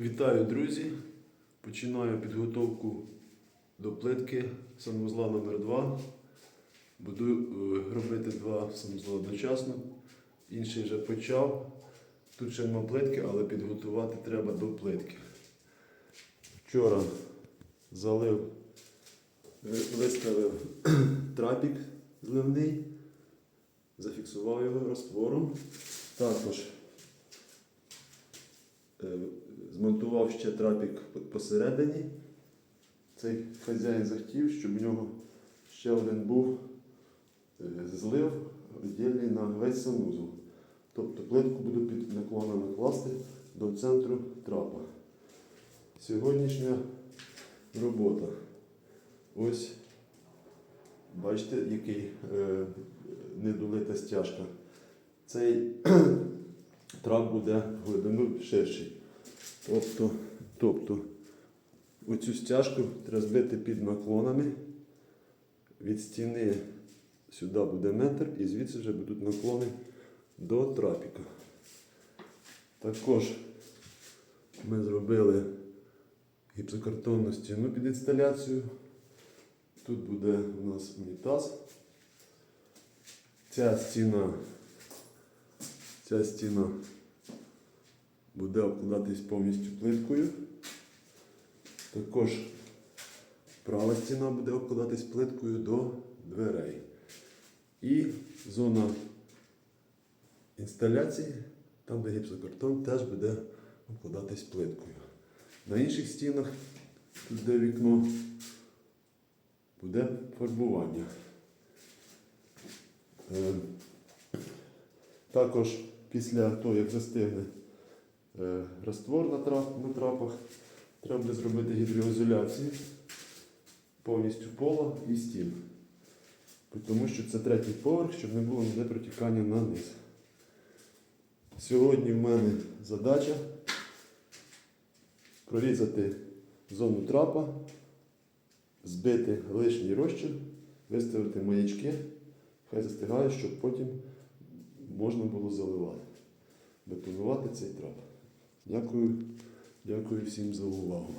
Вітаю, друзі! Починаю підготовку до плитки санвузла номер 2 Буду е, робити два санвузла одночасно. Інший вже почав. Тут ще нема плитки, але підготувати треба до плитки. Вчора залив, виставив трапік зливний, зафіксував його розтвором. Також Е, змонтував ще трапік посередині. Цей хазяїн захотів, щоб у нього ще один був е, злив віддільний на весь санузел. Тобто плитку буду під наклонами класти до центру трапа. Сьогоднішня робота. Ось бачите, який е, недолита стяжка. Цей трап буде в глибину ширший. Тобто, тобто оцю стяжку треба під наклонами. Від стіни сюди буде метр і звідси вже будуть наклони до трапіка. Також ми зробили гіпсокартонну стіну під інсталяцію. Тут буде у нас унітаз. Ця стіна Ця стіна буде обкладатись повністю плиткою. Також права стіна буде обкладатись плиткою до дверей. І зона інсталяції, там де гіпсокартон, теж буде обкладатись плиткою. На інших стінах, тут де вікно, буде фарбування. Е, також після того, як застигне раствор на, трап, на трапах, треба буде зробити гідроізоляцію повністю пола і стін. Тому що це третій поверх, щоб не було ніде протікання на низ. Сьогодні в мене задача прорізати зону трапа, збити лишній розчин, виставити маячки, хай застигає, щоб потім можна було заливати, бетонувати цей трап. Дякую, дякую всім за увагу.